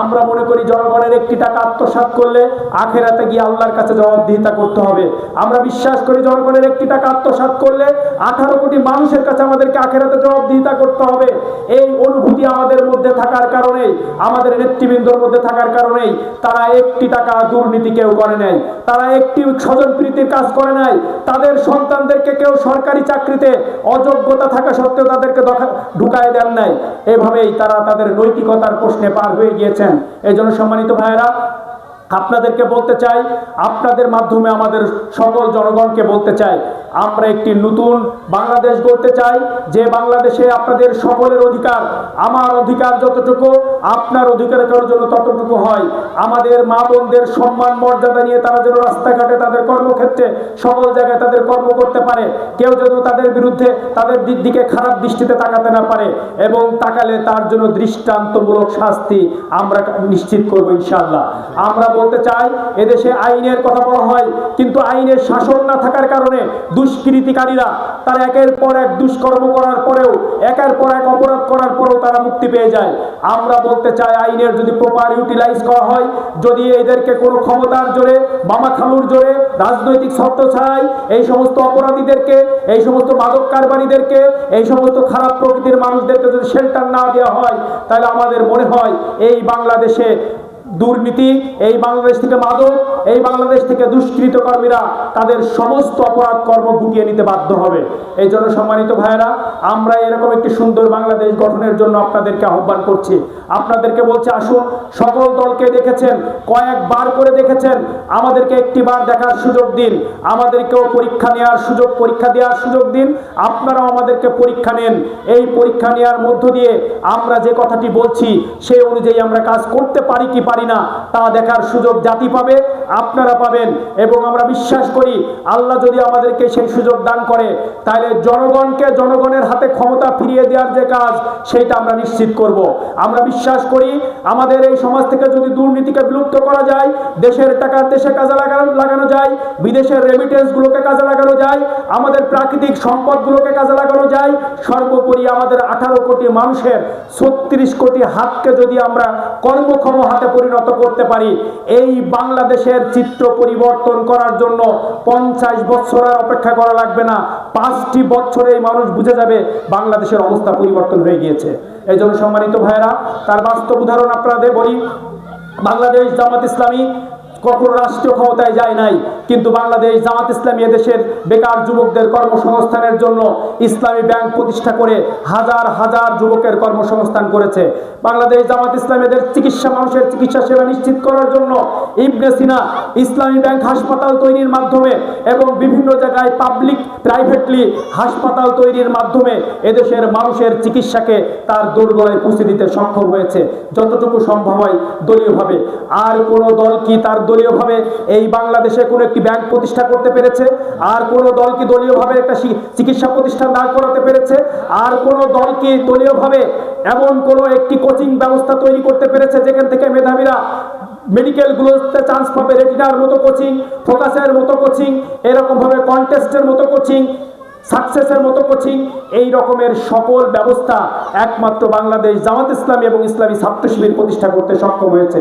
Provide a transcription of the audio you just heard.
আমরা মনে করি জনগণের একটি টাকা আত্মসাৎ করলে আখেরাতে গিয়ে আল্লাহর কাছে জবাবদিহিতা করতে হবে। আমরা বিশ্বাস করি জনগণের একটি টাকা আত্মসাৎ করলে আঠারো কোটি মানুষের কাছে আমাদেরকে আখেরাতে জবাবদিহিতা করতে হবে। এই অনুভূতি আমাদের মধ্যে থাকার কারণে আমাদের নেতৃবৃন্দর মধ্যে থাকার কারণেই তারা একটি টাকা দুর্নীতি কেউ করে নাই। তারা একটি স্বজন প্রীতির কাজ করে নাই। তাদের সন্তানদেরকে কেউ সরকারি চাকরিতে অযোগ্যতা থাকা সত্ত্বেও তাদেরকে ঢুকায় দেন নাই। এভাবেই তারা তাদের নৈতিকতার প্রশ্নে পার হয়ে গিয়েছেন এই জন্য সম্মানিত ভাইয়েরা আপনাদেরকে বলতে চাই, আপনাদের মাধ্যমে আমাদের সকল জনগণকে বলতে চাই, আমরা একটি নতুন বাংলাদেশ গড়তে চাই, যে বাংলাদেশে আপনাদের সকলের অধিকার, আমার অধিকার যতটুকু, আপনার অধিকারের জন্য ততটুকু হয়। আমাদের মা বোনদের সম্মান, মর্যাদা নিয়ে তারা যেন রাস্তাঘাটে তাদের কর্মক্ষেত্রে সকল জায়গায় তাদের কর্ম করতে পারে, কেউ যেন তাদের বিরুদ্ধে তাদের দিক খারাপ দৃষ্টিতে তাকাতে না পারে এবং তাকালে তার জন্য দৃষ্টান্তমূলক শাস্তি আমরা নিশ্চিত করব ইনশাআল্লাহ। আমরা বলতে চাই এদেশে আইনের কথা বলা হয়, কিন্তু আইনের শাসন না থাকার কারণে দুষ্কৃতিকারীরা তারা একের পর এক দুষ্কর্ম করার পরেও, একের পর এক অপরাধ করার পরেও তারা মুক্তি পেয়ে যায়। আমরা বলতে চাই আইনের যদি প্রপার ইউটিলাইজ করা হয়, যদি এদেরকে কোনো ক্ষমতার জোরে, মামা খালুর জোরে রাজনৈতিক শর্ত ছাড়াই এই সমস্ত অপরাধীদেরকে, এই সমস্ত মাদক কারবারীদেরকে, এই সমস্ত খারাপ প্রকৃতির মানুষদেরকে যদি শেল্টার না দেওয়া হয়, তাহলে আমাদের মনে হয় এই বাংলাদেশে দুর্নীতি, এই বাংলাদেশ থেকে মাদক, এই বাংলাদেশ থেকে দুষ্কৃতকর্মীরা তাদের সমস্ত অপরাধ কর্ম গুটিয়ে নিতে বাধ্য হবে। এই জন্য সম্মানিত ভাইয়েরা, আমরা এরকম একটি সুন্দর বাংলাদেশ গঠনের জন্য আপনাদেরকে আহ্বান করছি। আপনাদেরকে বলছে, আসুন, সকল দলকে দেখেছেন, কয়েকবার করে দেখেছেন, আমাদেরকে একটি বার দেখার সুযোগ দিন, আমাদেরকেও পরীক্ষা নেওয়ার সুযোগ, পরীক্ষা দেওয়ার সুযোগ দিন, আপনারাও আমাদেরকে পরীক্ষা নেন। এই পরীক্ষা নেওয়ার মধ্য দিয়ে আমরা যে কথাটি বলছি, সেই অনুযায়ী আমরা কাজ করতে পারি কি পারি না, তা দেখার সুযোগ জাতি পাবে, আপনারা পাবেন। এবং আমরা বিশ্বাস করি, আল্লাহ যদি আমাদেরকে সেই সুযোগ দান করে, তাহলে জনগণকে জনগণের হাতে ক্ষমতা ফিরিয়ে দেওয়ার যে কাজ, সেইটা আমরা নিশ্চিত করব। আমরা বিশ্বাস করি, আমাদের এই সমাজ থেকে যদি দুর্নীতিকে বিলুপ্ত করা যায়, দেশের টাকা দেশে কাজে লাগানো লাগানো যায়, বিদেশের রেমিটেন্স গুলোকে কাজে লাগানো যায়, আমাদের প্রাকৃতিক সম্পদগুলোকে কাজে লাগানো যায়, সর্বোপরি আমাদের আঠারো কোটি মানুষের ছত্রিশ কোটি হাতকে যদি আমরা কর্মক্ষম হাতে পরিণত করতে পারি। এই বাংলাদেশের চিত্র পরিবর্তন করার জন্য পঞ্চাশ বছর আর অপেক্ষা করা লাগবে না। পাঁচটি বছরে মানুষ বুঝে যাবে বাংলাদেশের অবস্থা পরিবর্তন হয়ে গিয়েছে। এই জন্য সম্মানিত ভাইয়েরা, তার বাস্তব উদাহরণ আপনাদের বলি। বাংলাদেশ জামাত ইসলামী কখনো রাষ্ট্রীয় ক্ষমতায় যায় নাই, কিন্তু বাংলাদেশ, জামাত ইসলামী এদেশের বেকার যুবকদের কর্মসংস্থানের জন্য ইসলামী ব্যাংক প্রতিষ্ঠা করে হাজার হাজার যুবকের কর্মসংস্থান করেছে। বাংলাদেশ, জামাত ইসলামী এদের চিকিৎসা, মানুষের চিকিৎসা সেবা নিশ্চিত করার জন্য ইবনে সিনা ইসলামী ব্যাংক হাসপাতাল তৈরির মাধ্যমে এবং বিভিন্ন জায়গায় পাবলিক, প্রাইভেটলি হাসপাতাল তৈরির মাধ্যমে এদেশের মানুষের চিকিৎসাকে তার দোরগোড়ায় পৌঁছে দিতে সক্ষম হয়েছে। যতটুকু সম্ভব হয় দলীয়ভাবে। আর কোনো দল কি তার দলীয়ভাবে এই বাংলাদেশে কোনো একটি ব্যাংক প্রতিষ্ঠা করতে পেরেছে, আর কোনো দল কি দলীয়ভাবে একটা চিকিৎসা প্রতিষ্ঠান দাঁড় করাতে পেরেছে, আর কোনো দল কি দলীয়ভাবে এমন কোনো একটি কোচিং ব্যবস্থা তৈরি করতে পেরেছে যেখান থেকে মেধাবীরা মেডিকেলগুলোতে চান্স পাবে রেটিনার মতো কোচিং ফোকাসের মতো কোচিং, এরকমভাবে কন্টেস্টের মতো কোচিং সাকসেসের মতো কোচিং, এই রকমের সকল ব্যবস্থা একমাত্র বাংলাদেশ জামাত ইসলামী এবং ইসলামী ছাত্র শিবির প্রতিষ্ঠা করতে সক্ষম হয়েছে।